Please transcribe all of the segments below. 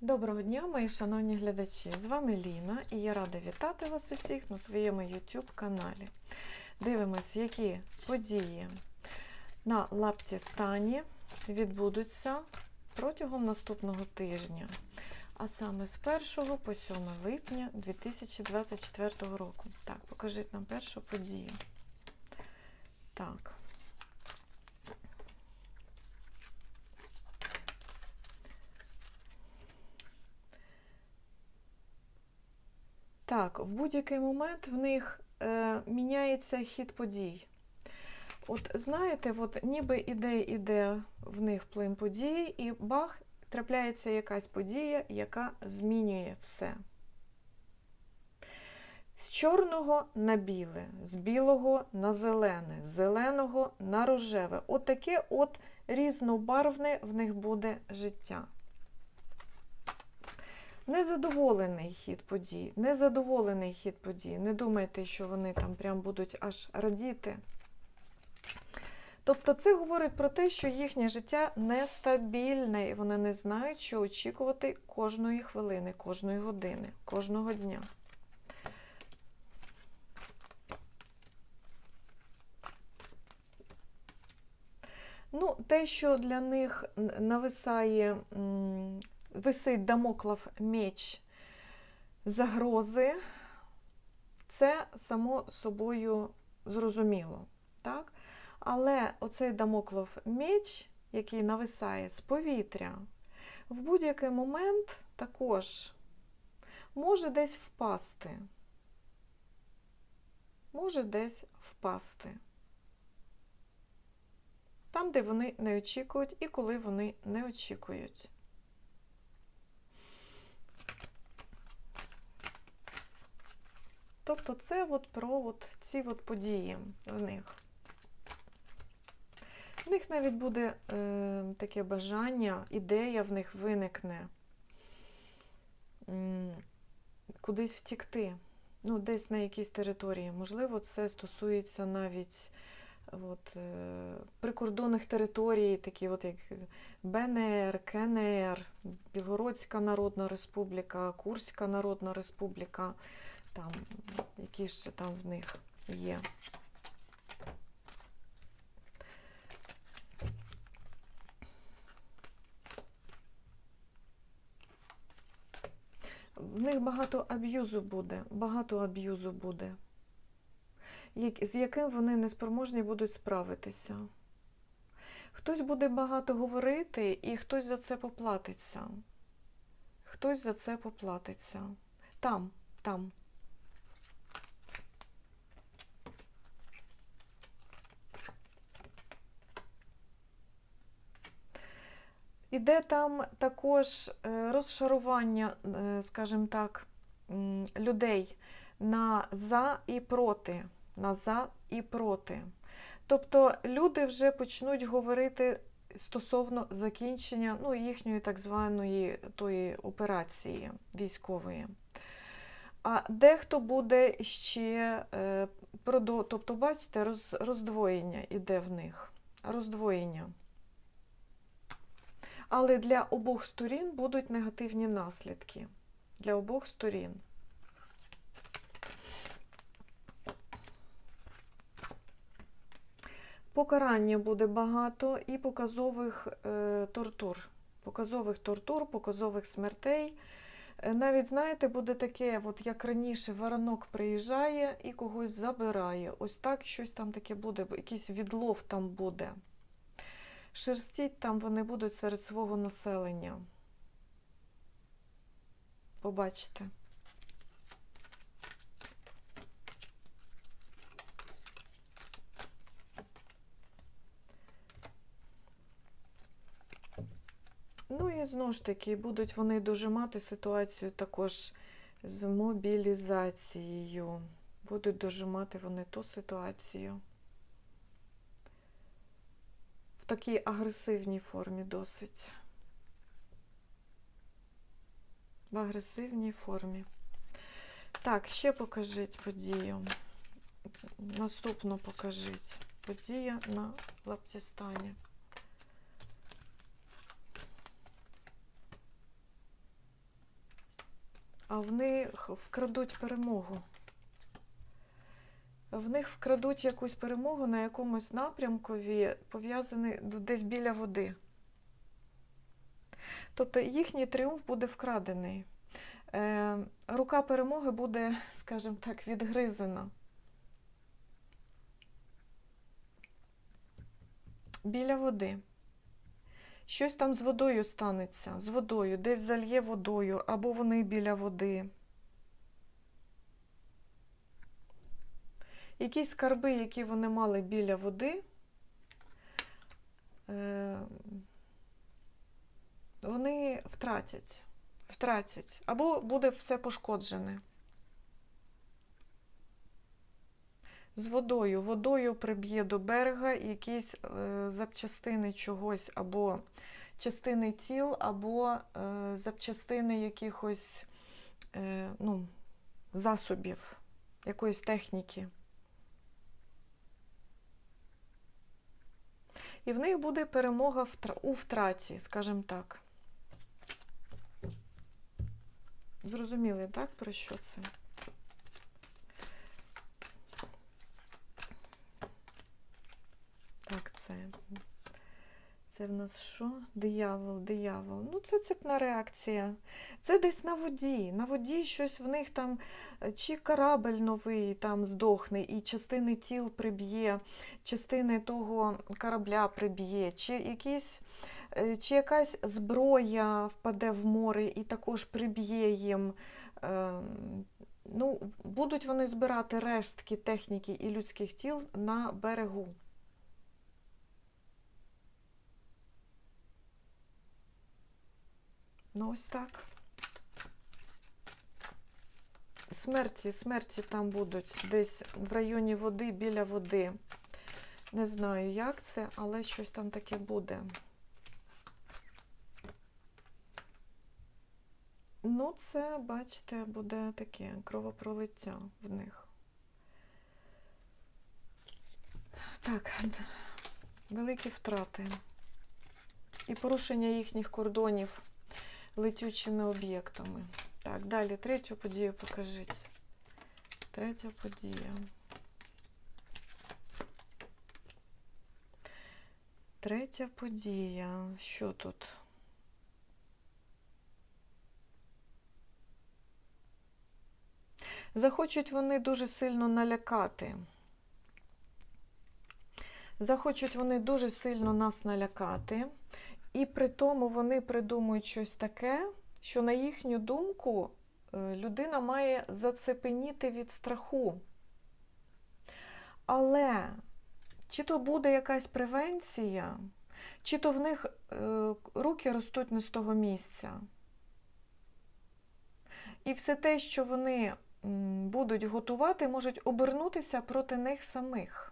Доброго дня, мої шановні глядачі! З вами Ліна і я рада вітати вас усіх на своєму YouTube каналі. Дивимось, які події на Лаптістані відбудуться протягом наступного тижня, а саме з 1 по 7 липня 2024 року. Так, покажіть нам першу подію. Так. Так, в будь-який момент в них е, міняється хід подій. От знаєте, от ніби іде, іде в них плин подій, і бах, трапляється якась подія, яка змінює все. З чорного на біле, з білого на зелене, з зеленого на рожеве. От таке от різнобарвне в них буде життя. Незадоволений хід подій, незадоволений хід подій. Не думайте, що вони там прям будуть аж радіти. Тобто це говорить про те, що їхнє життя нестабільне, і вони не знають, що очікувати кожної хвилини, кожної години, кожного дня. Ну, те, що для них нависає, висить дамоклов меч загрози, це само собою зрозуміло. Так? Але оцей дамоклов меч, який нависає з повітря, в будь-який момент також може десь впасти. Може десь впасти. Там, де вони не очікують, і коли вони не очікують. Тобто це от про от ці от події в них. В них навіть буде е, таке бажання, ідея в них виникне кудись втікти, ну, десь на якійсь території. Можливо, це стосується навіть от, е, прикордонних територій, такі от як БНР, КНР, Білгородська Народна Республіка, Курська Народна Республіка, там, які ще там в них є. В них багато аб'юзу буде, багато аб'юзу буде, з яким вони неспроможні будуть справитися. Хтось буде багато говорити, і хтось за це поплатиться. Хтось за це поплатиться. Там, там. Іде там також е, розшарування, е, скажімо так, людей на за і проти. На за і проти. Тобто люди вже почнуть говорити стосовно закінчення ну, їхньої так званої тої операції військової. А дехто буде ще е, тобто, бачите, роз... роздвоєння іде в них. Роздвоєння. Але для обох сторін будуть негативні наслідки. Для обох сторін. Покарання буде багато і показових е, тортур. Показових тортур, показових смертей. Е, Навіть, знаєте, буде таке, от як раніше, воронок приїжджає і когось забирає. Ось так щось там таке буде, якийсь відлов там буде. Шерстіть там вони будуть серед свого населення. Побачите. Ну і знову ж таки, будуть вони дожимати ситуацію також з мобілізацією. Будуть дожимати вони ту ситуацію. В такій агресивній формі досить. В агресивній формі. Так, ще покажіть подію. Наступну покажіть. Подія на Лаптістані. а в них вкрадуть перемогу. В них вкрадуть якусь перемогу на якомусь напрямкові, пов'язаний десь біля води. Тобто їхній тріумф буде вкрадений. Е, рука перемоги буде, скажімо так, відгризена. Біля води. Щось там з водою станеться, з водою, десь зальє водою, або вони біля води. Якісь скарби, які вони мали біля води, е, вони втратять, втратять, або буде все пошкоджене. З водою. Водою приб'є до берега якісь е, запчастини чогось, або частини тіл, або е, запчастини якихось ну, засобів, якоїсь техніки. І в них буде перемога у втраті, скажімо так. Зрозуміли, так, про що це? Так, це. Це в нас що? Диявол, диявол. Ну, це цепна реакція. Це десь на воді. На воді щось в них там, е, чи корабль новий там здохне, і частини тіл приб'є, частини того корабля приб'є, чи якісь. е, Чи якась зброя впаде в море і також приб'є їм. Ем, Ну, будуть вони збирати рештки техніки і людських тіл на берегу. Ну, ось так. Смерті, смерті там будуть десь в районі води, біля води. Не знаю, як це, але щось там таке буде. Ну, це, бачите, буде таке кровопролиття в них. Так, великі втрати. І порушення їхніх кордонів летючими об'єктами. Так, далі третю подію покажіть. Третя подія. Третя подія. Що тут? Захочуть вони дуже сильно налякати. Захочуть вони дуже сильно нас налякати. І при тому вони придумують щось таке, що, на їхню думку, е, людина має зацепеніти від страху. Але чи то буде якась превенція, чи то в них е, руки ростуть не з того місця. І все те, що вони будуть готувати, можуть обернутися проти них самих.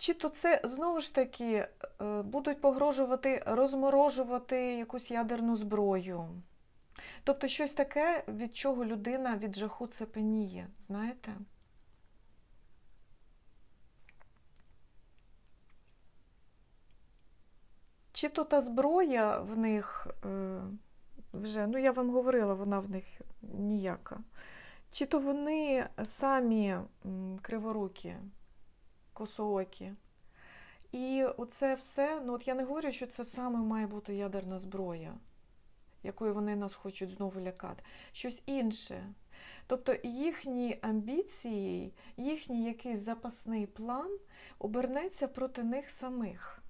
Чи то це знову ж таки е, будуть погрожувати розморожувати якусь ядерну зброю. Тобто щось таке, від чого людина від жаху цепеніє, знаєте? Чи то та зброя в них е, вже, ну я вам говорила, вона в них ніяка. Чи то вони самі криворукі, косоокі. І оце все, ну от я не говорю, що це саме має бути ядерна зброя, якою вони нас хочуть знову лякати. Щось інше. Тобто їхні амбіції, їхній якийсь запасний план обернеться проти них самих.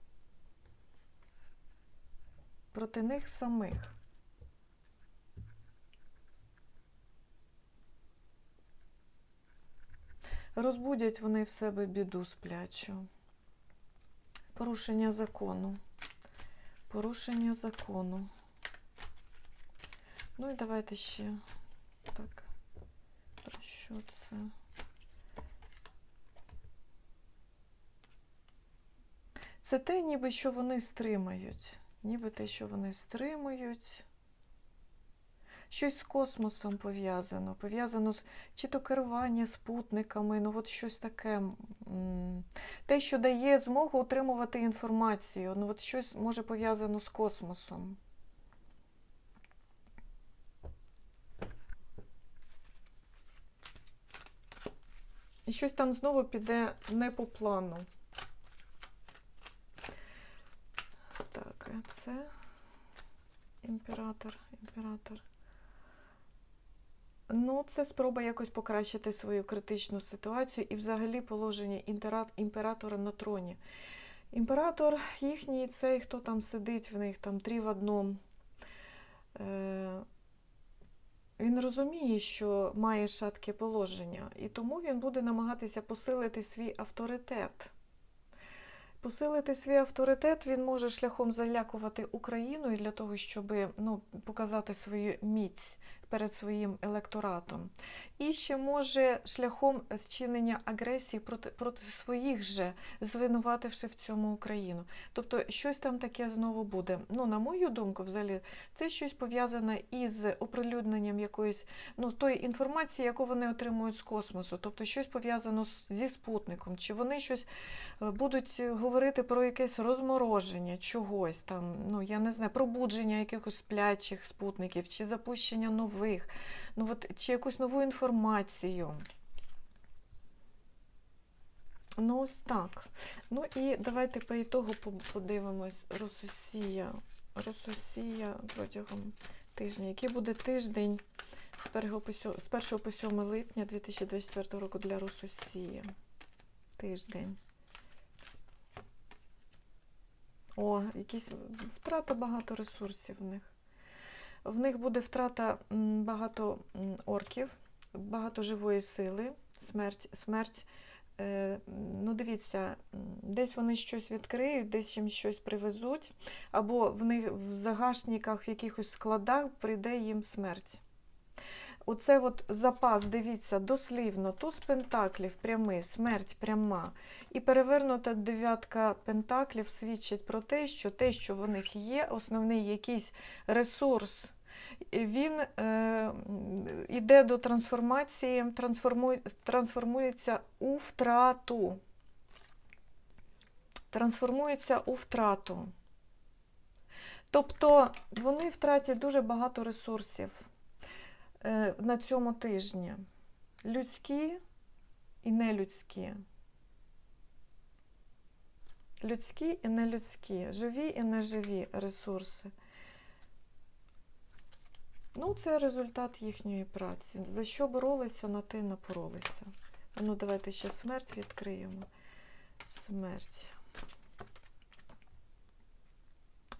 Проти них самих. Розбудять вони в себе біду сплячу. Порушення закону. Порушення закону. Ну і давайте ще так. Про що це? Це те, ніби що вони стримають. Ніби те, що вони стримують. Щось з космосом пов'язано, пов'язано з чи то керування спутниками, ну от щось таке. Те, що дає змогу отримувати інформацію, ну от щось може пов'язано з космосом. І щось там знову піде не по плану. Так, це імператор, імператор. Ну, це спроба якось покращити свою критичну ситуацію і взагалі положення імператора на троні. Імператор їхній, цей, хто там сидить в них, там три в одному. Е, він розуміє, що має шатке положення, і тому він буде намагатися посилити свій авторитет. Посилити свій авторитет він може шляхом залякувати Україну і для того, щоб ну, показати свою міць перед своїм електоратом. І ще може шляхом зчинення агресії проти, проти своїх же, звинувативши в цьому Україну. Тобто щось там таке знову буде. Ну, на мою думку, взагалі, це щось пов'язане із оприлюдненням якоїсь ну, тої інформації, яку вони отримують з космосу, тобто щось пов'язано зі спутником, чи вони щось е, будуть говорити про якесь розмороження чогось там, ну я не знаю, пробудження якихось сплячих спутників, чи запущення нових, ну от чи якусь нову інформацію. Ну, ось так. Ну і давайте по ітогу подивимось Рососія. Рососія протягом тижня. Який буде тиждень з 1 по 7, з 1 по 7 липня 2024 року для Рососії? Тиждень. О, якісь втрата багато ресурсів в них. В них буде втрата багато орків, багато живої сили, смерть, смерть. Е, ну, дивіться, десь вони щось відкриють, десь їм щось привезуть, або в них в загашниках, в якихось складах прийде їм смерть. Оце от запас, дивіться, дослівно, туз пентаклів прямий, смерть пряма. І перевернута дев'ятка пентаклів свідчить про те, що те, що в них є, основний якийсь ресурс, він е, м, іде до трансформації, трансформує, трансформується у втрату. Трансформується у втрату. Тобто вони втратять дуже багато ресурсів на цьому тижні. Людські і нелюдські. Людські і нелюдські, живі і неживі ресурси. Ну, це результат їхньої праці. За що боролися, на те напоролися. Ну, давайте ще смерть відкриємо. Смерть.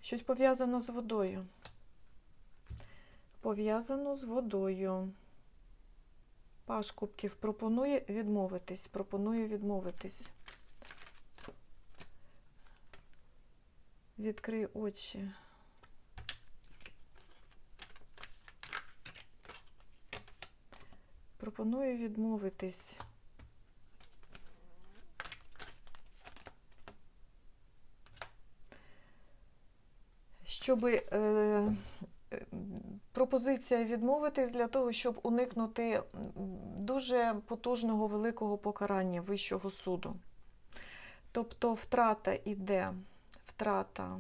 Щось пов'язано з водою. Пов'язано з водою. Паш Кубків пропонує відмовитись. Пропонує відмовитись. Відкрий очі. Пропоную відмовитись. Щоб е, е, пропозиція відмовитись для того, щоб уникнути дуже потужного великого покарання Вищого суду. Тобто втрата іде, втрата.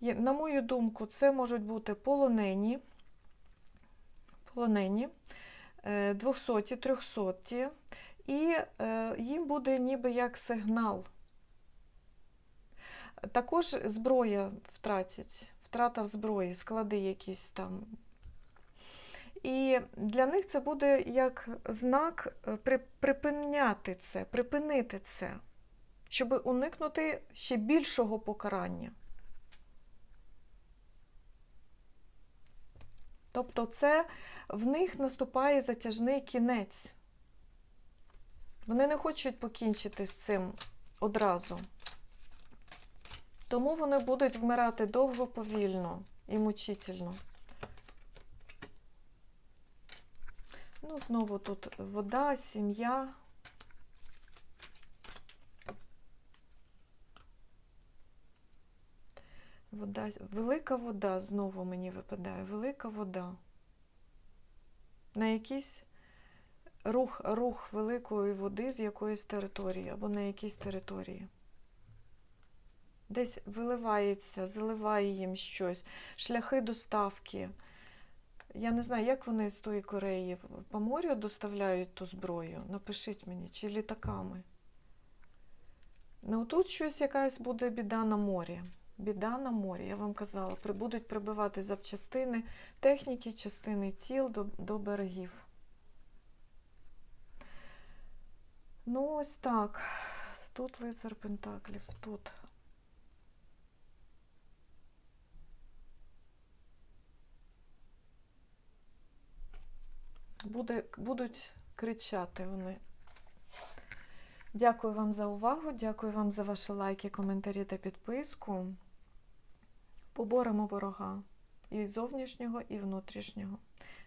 На мою думку, це можуть бути полонені, полонені, е, 200, 300, і е, їм буде ніби як сигнал. Також зброя втратять, втрата в зброї, склади якісь там. І для них це буде як знак е, при- припиняти це, припинити це, щоб уникнути ще більшого покарання. Тобто це в них наступає затяжний кінець. Вони не хочуть покінчити з цим одразу. Тому вони будуть вмирати довго, повільно і мучительно. Ну, знову тут вода, сім'я. Вода, велика вода знову мені випадає, велика вода. на якийсь рух, рух великої води з якоїсь території або на якійсь території. Десь виливається, заливає їм щось, шляхи доставки. Я не знаю, як вони з тої Кореї по морю доставляють ту зброю. Напишіть мені, чи літаками. Ну тут щось якась буде біда на морі. Біда на морі, я вам казала, будуть прибивати запчастини техніки, частини тіл до, до берегів. Ну, ось так. Тут лицар Пентаклів, тут. Буде, будуть кричати вони. Дякую вам за увагу, дякую вам за ваші лайки, коментарі та підписку. Поборемо ворога і зовнішнього, і внутрішнього.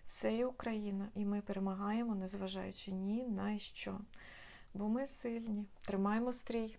Все є Україна, і ми перемагаємо, незважаючи ні на що. Бо ми сильні. Тримаємо стрій.